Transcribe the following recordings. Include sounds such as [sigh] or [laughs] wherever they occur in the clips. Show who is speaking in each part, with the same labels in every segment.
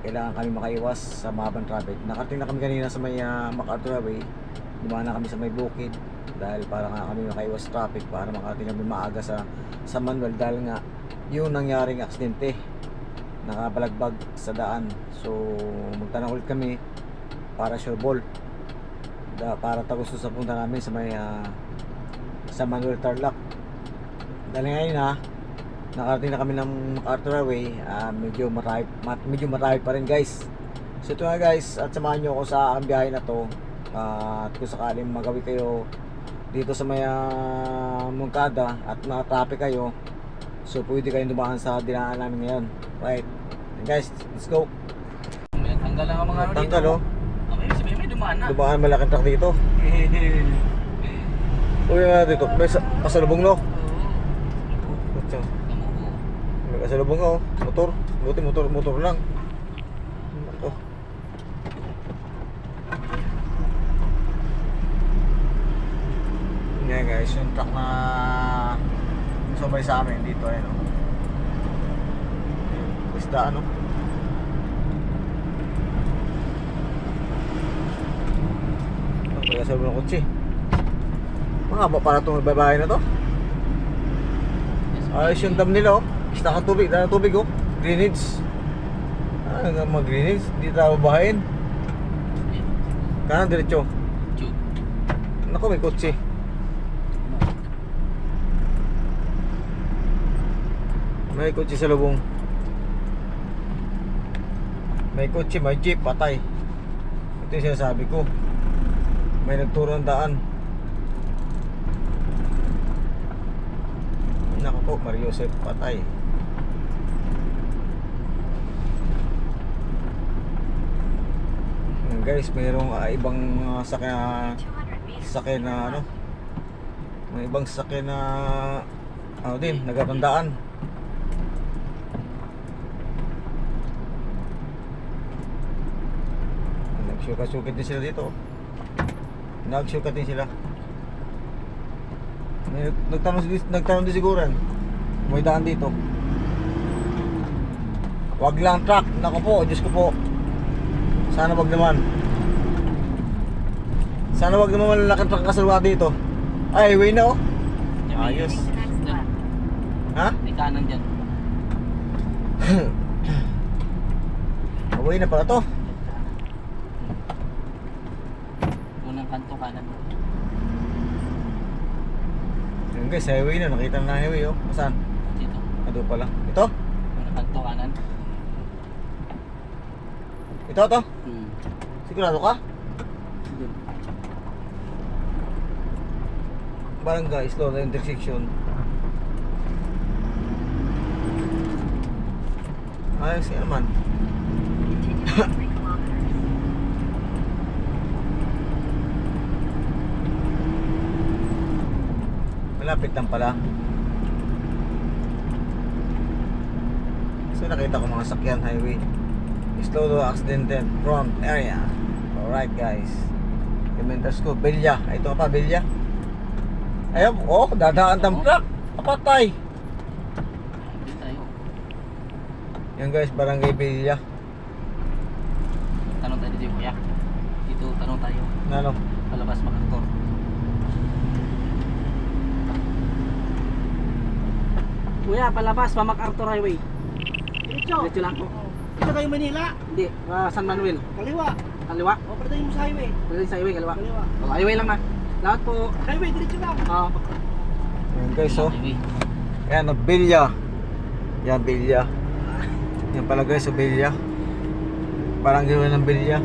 Speaker 1: kailangan kami makaiwas sa mahabang traffic. Nakarating na kami kanina sa may uh, MacArthur Highway. Dumaan na kami sa may bukid dahil para nga kami makaiwas traffic para makarating kami maaga sa sa Manuel dahil nga yung nangyaring aksidente nakabalagbag sa daan. So magtanong ulit kami para sure ball. Da, para tagusto sa punta namin sa may ah, sa Manuel Tarlac. Dahil ngayon ha, nakarating na kami ng MacArthur Highway, ah, medyo marami, medyo marami pa rin guys. So ito nga guys, at samahan nyo ako sa ang biyahe na to. Ah, at kung sakaling magawi kayo dito sa may Moncada at na-traffic kayo, so pwede kayong dumaan sa dinaan namin ngayon. Right. And guys, let's go.
Speaker 2: Tanggal lang ang mga ano
Speaker 1: Tanggal oh.
Speaker 2: Oh, may sabihin may dumaan na.
Speaker 1: Dumaan malaking truck dito. Uy, nga dito. May sa- pasalubong no. Ito. May kasalubong oh. Motor. Buti motor, motor lang. Ito. Yan guys, yung truck na sabay sa amin dito ayun oh. Isda ano? Kaya sa ng kotse. Mga ba para itong babae na to? Ayos yung dam nila oh. Ka tubig, dahil tubig oh. Grenades. Ah, mga grenades. Hindi tayo babahain. Kanan diretso. Naku, may kotse. May kotse sa lubong. May kotse, may jeep, patay. Ito yung sinasabi ko. May nagturo ng daan. Naku po, Mario Joseph, patay. Ayan, guys, mayroong ah, ibang uh, sakya, sakyan na ano, may ibang sakyan na ano din, nagkatandaan. Nagsukat-sukat din sila dito. oh. Nagsukat din sila. May nag- nagtanong, nagtanong din siguro. May daan dito. Wag lang truck. Nako po, Diyos ko po. Sana wag naman. Sana wag naman malalaking truck kasalwa dito. Ay, highway na oh. Ayos. Ha?
Speaker 2: May kanan dyan. [clears throat]
Speaker 1: Highway na pala to.
Speaker 2: Unang kanto kanan.
Speaker 1: Ayun guys, highway na. Nakita na na highway oh. Saan?
Speaker 2: Dito.
Speaker 1: Ado pala. Ito?
Speaker 2: Unang kanto kanan.
Speaker 1: Ito to?
Speaker 2: Hmm.
Speaker 1: Sigurado ka? Barangay, slow na intersection. Ayos yan naman. Malapit lang pala. So nakita ko mga sakyan highway. Slow to accidented front area. Alright guys. Pimentas ko. Bilya. Ito pa, Bilya. Ayun, oh, dadaan ng truck. Kapatay.
Speaker 2: Dito tayo.
Speaker 1: Yan guys, barangay Bilya.
Speaker 2: Tanong tayo dito kuya. Dito tanong tayo.
Speaker 1: Ano?
Speaker 2: Palabas makantor.
Speaker 3: Kuya, palabas, pa MacArthur Highway.
Speaker 4: Diretso.
Speaker 3: Diretso lang po.
Speaker 4: Dito tayo Manila.
Speaker 3: Hindi, ah, San Manuel.
Speaker 4: Kaliwa.
Speaker 3: Kaliwa.
Speaker 4: O, pala tayo mo sa highway.
Speaker 3: Pwede sa highway, kaliwa.
Speaker 4: Kaliwa.
Speaker 3: Oh, highway lang na. Lahat po.
Speaker 4: Highway, diretso lang.
Speaker 3: ah,
Speaker 1: Yan guys, oh.
Speaker 2: Highway.
Speaker 1: Yan, oh, Bilya. Yan, Bilya. Yan pala guys, oh, Bilya. Barangay yun ng Bilya.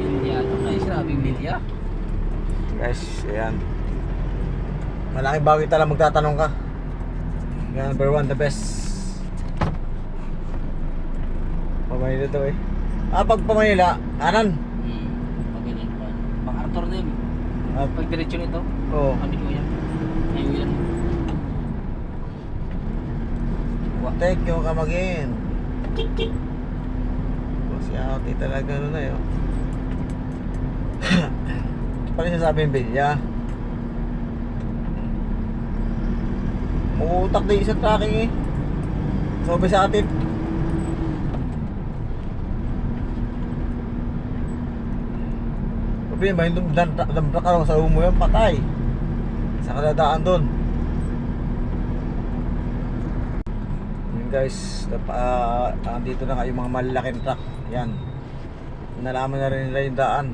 Speaker 2: Bilya. Ito kayo sinabing bilya.
Speaker 1: Guys, yan. Malaking bagay talaga magtatanong ka. Yan, number one, the best. Pamanila daw eh. Ah, pag Pamanila, kanan.
Speaker 2: Hmm. Pabilin pa. MacArthur din.
Speaker 1: Ah,
Speaker 2: Pag diretso nito.
Speaker 1: Oo.
Speaker 2: Kami kuya. Highway lang.
Speaker 1: Thank you, kamagin. Si ate talaga ano na yun. [coughs] Ito pala sasabi yung bilya. Umuutak din sa tracking eh. Sabi sa atin. Sabihin yung damdra ka sa umo yan, patay. Sa kadadaan doon. Yun guys, uh, andito na nga yung mga malalaking truck. Yan. Nalaman na rin nila yung daan.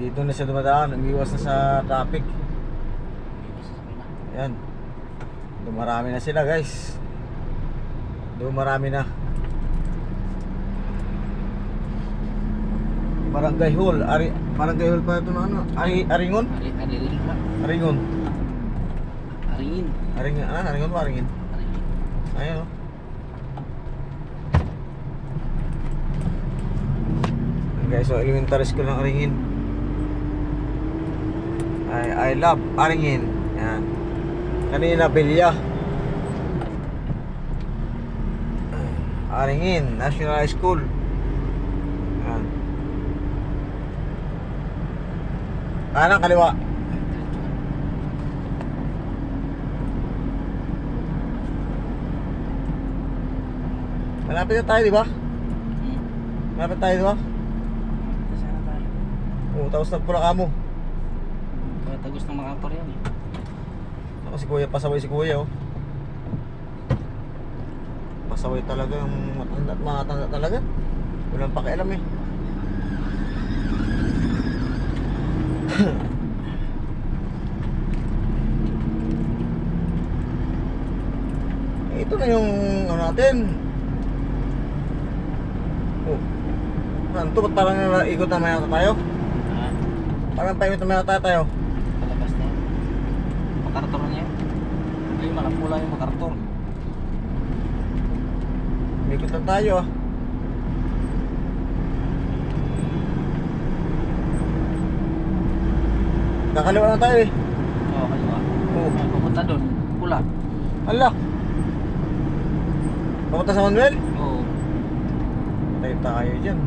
Speaker 1: Dito na siya dumadaan, umiwas na sa traffic. Yan. Dumarami na sila guys. Dumarami na. Barangay Hall, Ari, Barangay Hall pa ito na ano? Ari, Aringon?
Speaker 2: Ari, ari rin ba?
Speaker 1: Aringon.
Speaker 2: Aringin.
Speaker 1: Aringon, ano? Aringon ba? Aringin?
Speaker 2: Aringin.
Speaker 1: Ayun oh. Yan, Guys, so elementary school ng Aringin. I, I love Aringin. Yan. Kanina, Bilya. Aringin, National High School. Yan. Kanan, kaliwa. Malapit na tayo, di ba?
Speaker 2: Hmm.
Speaker 1: Malapit tayo, di ba?
Speaker 2: Sana tayo.
Speaker 1: Oo, tapos na pula ka mo.
Speaker 2: Tagos ng mga yan eh.
Speaker 1: Ako si Kuya, pasaway si Kuya, oh. Pasaway talaga yung matanda at matanda talaga. Walang pakialam eh. Eh, [laughs] Ito na yung ano natin. Oh. Ano to? Ba't parang ikot na maya tayo?
Speaker 2: Ha?
Speaker 1: Parang paikot na maya tayo.
Speaker 2: Palabas na. Makartor na yan. Ay, malapula yung makartor.
Speaker 1: Umikot lang tayo ah. Kakaliwa na tayo eh.
Speaker 2: Oo, kaliwa.
Speaker 1: Oo.
Speaker 2: Ah, Pupunta doon. Pula.
Speaker 1: Ala. Papunta sa Manuel?
Speaker 2: Oo.
Speaker 1: Tayo tayo dyan.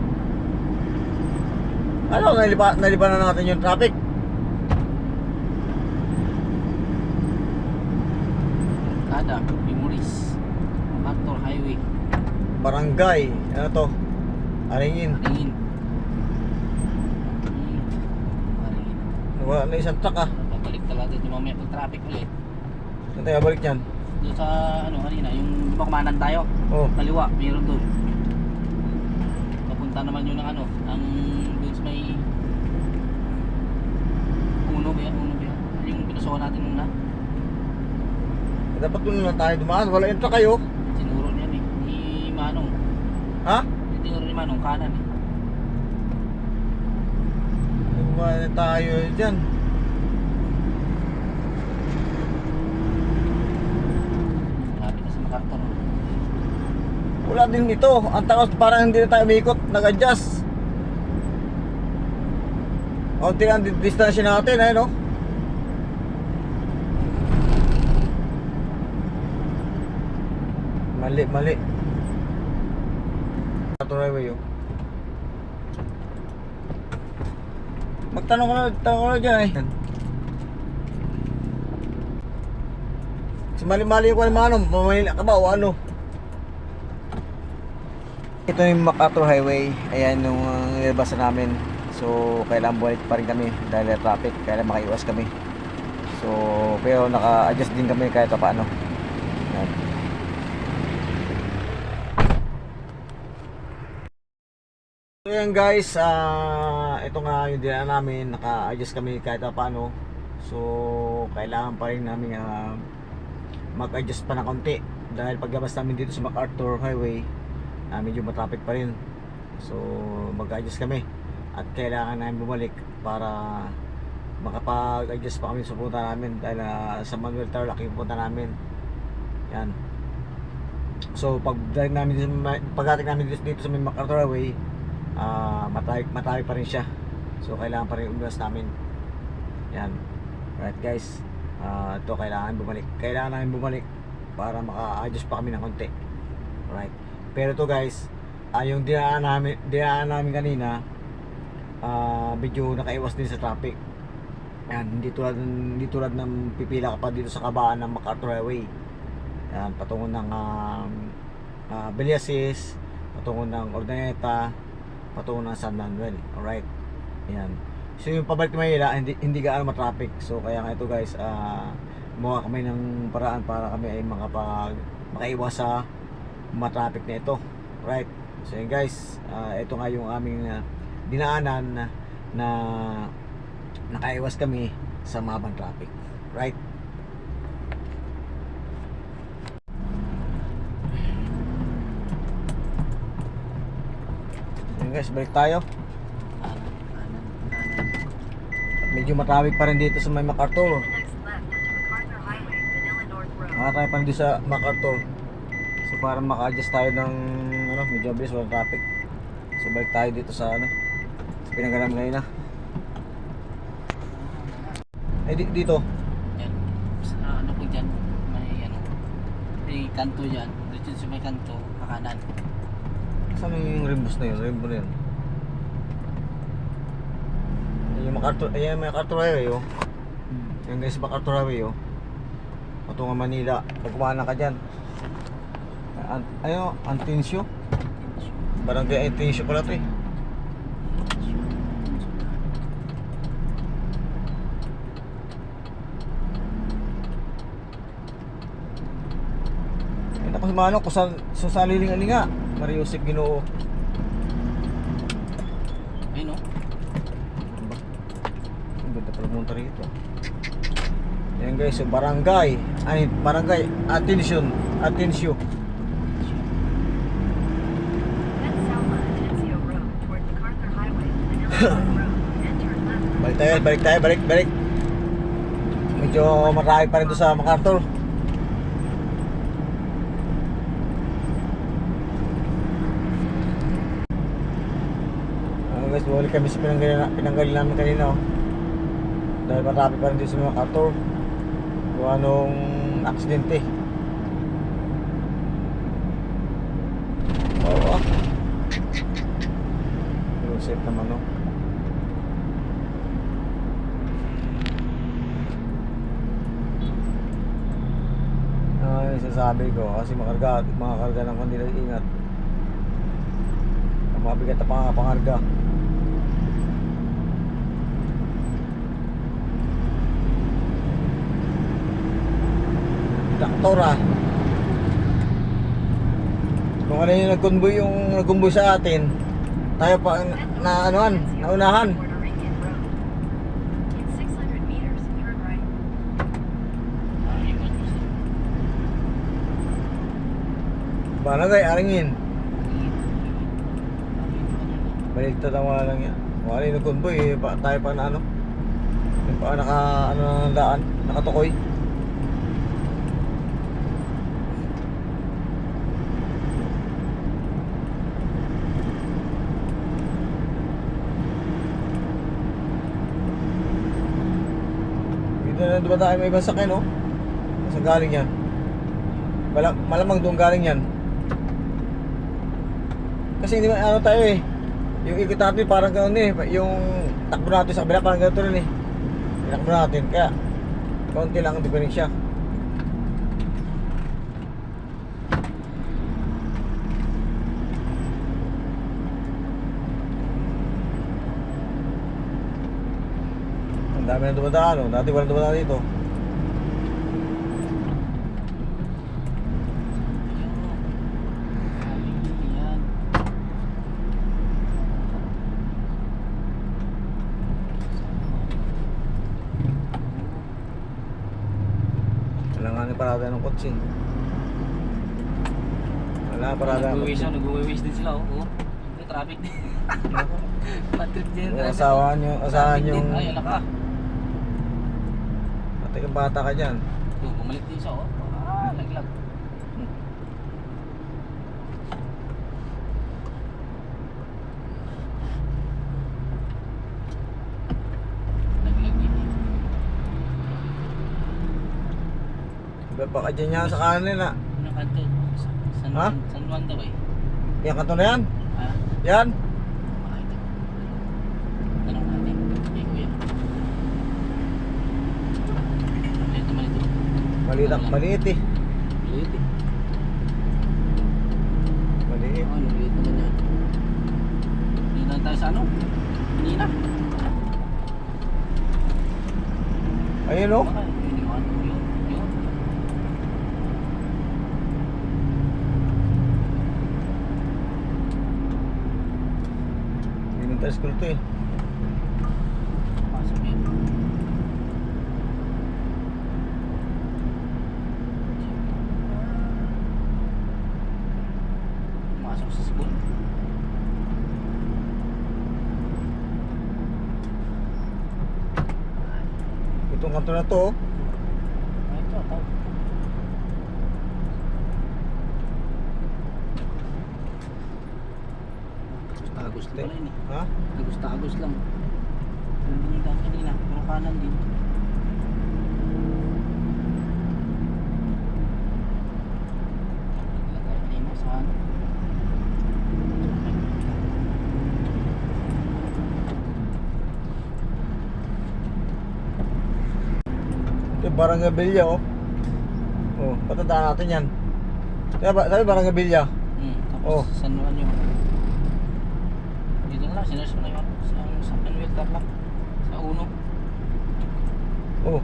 Speaker 1: Ano, naliba, naliba na natin yung traffic.
Speaker 2: Kada. Memories. Makartor Highway.
Speaker 1: Barangay. Ano to? Aringin.
Speaker 2: Aringin. Hmm. Aringin.
Speaker 1: Wala na isang truck ah.
Speaker 2: Babalik talaga dito mamaya pag traffic ulit.
Speaker 1: Saan tayo balik yan?
Speaker 2: Doon sa ano kanina, yung di ba kumanan tayo?
Speaker 1: Oh.
Speaker 2: Kaliwa, mayroon doon. Papunta naman yun ng ano, ang doon sa may Uno ba yan? Uno ba yan? Yung pinasukan natin nung na,
Speaker 1: Eh, Dapat doon lang tayo dumaan. Wala yung truck kayo.
Speaker 2: sinuro niyan eh. Ni Manong.
Speaker 1: Ha?
Speaker 2: Tinuro ni Manong kanan eh.
Speaker 1: Na tayo dyan.
Speaker 2: Na.
Speaker 1: Wala din ito. Ang takas parang hindi na tayo umikot. Nag-adjust. Kaunti ang di- distansya natin, eh, no? Mali, mali. Ito highway, oh. Magtanong ka na, tanong ka na dyan, eh. Kasi mali-mali ko naman, ano, pamanila ka ba o ano? Ito yung MacArthur Highway. Ayan yung uh, nilabasa namin. So, kailangan balik pa rin kami dahil sa traffic. Kailangan makaiwas kami. So, pero naka-adjust din kami kahit pa paano. Ayan. So, ayan guys. ah ito nga yung dinaan namin. Naka-adjust kami kahit pa paano. So, kailangan pa rin namin ah, mag-adjust pa ng konti. Dahil paglabas namin dito sa MacArthur Highway, ah, medyo matraffic pa rin. So, mag-adjust kami. At kailangan namin bumalik para makapag-adjust pa kami sa punta namin dahil ah, sa Manuel Tarlac yung punta namin. Yan. So, pag namin pagdating namin dito, sa MacArthur Highway, ah matay, matay pa rin siya. So, kailangan pa rin umiwas namin. Yan. Right guys. Ah, ito kailangan bumalik. Kailangan namin bumalik para maka-adjust pa kami ng konti. Right. Pero to guys, ah, yung dinaan namin, dinaan namin kanina, ah, medyo nakaiwas din sa traffic. Yan, hindi tulad hindi tulad ng pipila ka pa dito sa kabaan ng MacArthur Highway. Yan, patungo ng um, ah, Beliasis, patungo ng Ordaneta, patungo ng San Manuel. Alright. Yan. So yung pabalik na Manila, hindi, hindi gaano matraffic. So kaya nga ito guys, ah gumawa kami ng paraan para kami ay makapag makaiwas sa matraffic na ito. Right? So yun guys, ah ito nga yung aming ah, dinaanan na, na nakaiwas kami sa mahabang traffic. Right? Yun guys, balik tayo. Medyo matraffic pa rin dito sa may MacArthur. Makatayo pa rin dito sa MacArthur. So para maka-adjust tayo ng ano, medyo mabilis walang traffic. So balik tayo dito sa ano, sa pinanggalan ngayon na. Eh di, dito,
Speaker 2: Yan. Sa ano ko dyan, may ano, may kanto dyan. Dito sa may kanto, kakanan.
Speaker 1: Saan yung rimbus na yun? Rainbow na yun. Yung MacArthur, ayan may MacArthur Highway oh. Yan guys, MacArthur Highway oh. Patungan Manila. Pag kumana ka dyan. An ano, Antinsio? Barangay Antinsio pala ito eh. Ay, naku, mano, kung saan, saan lilingan nga. Mariusip Ginoo.
Speaker 2: Ayun o.
Speaker 1: Ang ganda pala pumunta rito. Yan guys, so barangay. Ay, barangay. Attention. Attention. [laughs] Balik tayo, balik tayo, balik, balik. Medyo marami pa rin doon sa MacArthur. Ano guys, bumalik kami sa pinanggalan namin kanina. Oh. Dahil marami pa rin doon sa MacArthur. Kung anong aksidente. Oo ah. Pero safe naman oh. Ay, sasabi ko kasi makarga, makakarga ng kanila ingat. Mabigat na pang pangarga. Traktora. Kung ano yung nag-convoy yung nag-convoy sa atin, tayo pa na anuan, naunahan.
Speaker 5: Toward Arabian Road. In 600 meters, turn right.
Speaker 2: Ayun o.
Speaker 1: Barangay, aringin. Baligtad ang wala lang yan. Wala yung nag-convoy, eh, pa, tayo pa na ano. Yung pa naka, ano ng daan, nakatukoy. Dito na diba tayo may ibang sakyan, no? Saan galing yan? Mala malamang doon galing yan. Kasi hindi ano tayo eh. Yung ikot natin parang gano'n eh. Yung takbo natin sa kabila parang gano'n rin eh. Takbo natin. Kaya, konti lang ang diferensya. Ang dami na dumadaan. Oh. Dati walang dumadaan dito.
Speaker 2: Ayan.
Speaker 1: Wala nga ni parada ng kotse. Wala parada ng kotse.
Speaker 2: na, nag-uwish din sila. Oo. May traffic din. [laughs] Bad trip din.
Speaker 1: Asawa nyo, yung
Speaker 2: Ay, ala ka.
Speaker 1: Kang bata ka dyan.
Speaker 2: Oo, Bumalik din siya. Oh. Ah, laglag. Laglag din.
Speaker 1: Iba pa ka dyan yan sa kanan nila.
Speaker 2: Ano kanto? Sa- San
Speaker 1: Ha?
Speaker 2: San Juan daw eh.
Speaker 1: Yan kanto na yan.
Speaker 2: Ah,
Speaker 1: Yan.
Speaker 2: Maliit ang
Speaker 1: maliit eh.
Speaker 2: Maliit eh.
Speaker 1: Maliit.
Speaker 2: Ano, maliit naman yan. Hindi lang tayo sa ano? Manila.
Speaker 1: Ayun oh.
Speaker 2: o.
Speaker 1: Elementary school to eh.
Speaker 2: Pumasok sa school.
Speaker 1: Itong kanto na to, oh.
Speaker 2: Ay, ito, ito. Agos lang pala yun eh.
Speaker 1: ha?
Speaker 2: Agos-agos lang. Hindi lang kanina, pero kanan din. Wala tayo kanina sa ano.
Speaker 1: Ito yung Barangay Villa, oh. Oh, patandaan natin yan. Kaya ba, sabi Barangay Villa?
Speaker 2: Hmm, tapos
Speaker 1: Oh.
Speaker 2: San Juan yung dito na lang, sinerge na yun sa, sa Manuel Tarlac sa Uno
Speaker 1: Oh.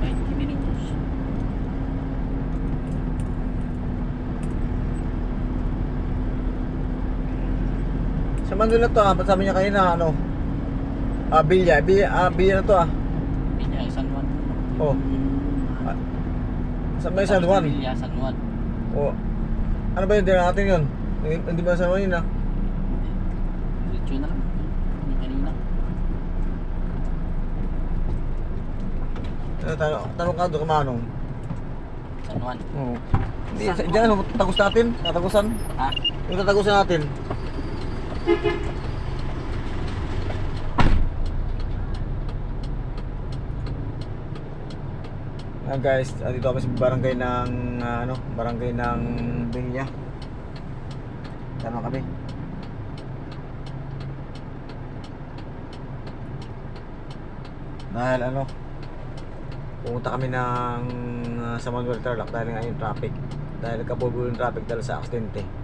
Speaker 2: kahit minutos
Speaker 1: Sa Manuel na to, ah. Sabi niya kanina, ano? Ah, Villa. Villa, ah, Villa na to, ah.
Speaker 2: Villa, San Juan
Speaker 1: Oh. Ah, Sa may San Juan.
Speaker 2: Villa, San Juan
Speaker 1: Oh. Ano ba yun? Hindi natin yun. Hindi hindi ba San Juan yun, ah?
Speaker 2: Diretso na lang yung kanina
Speaker 1: Ano, tanong, tanong ka doon, kumanong.
Speaker 2: San Juan
Speaker 1: Oo. Hindi, sa, dyan, ano, tatagos natin? Tatagusan?
Speaker 2: ha?
Speaker 1: Yung tatagusan natin. Ayan guys, ah, dito kami sa barangay ng ah, ano, barangay ng Villa. Tama kami. Dahil ano, pumunta kami ng ah, sa Manuel Tarlac dahil nga yung traffic. Dahil nagkabubulo yung traffic dahil sa aksidente.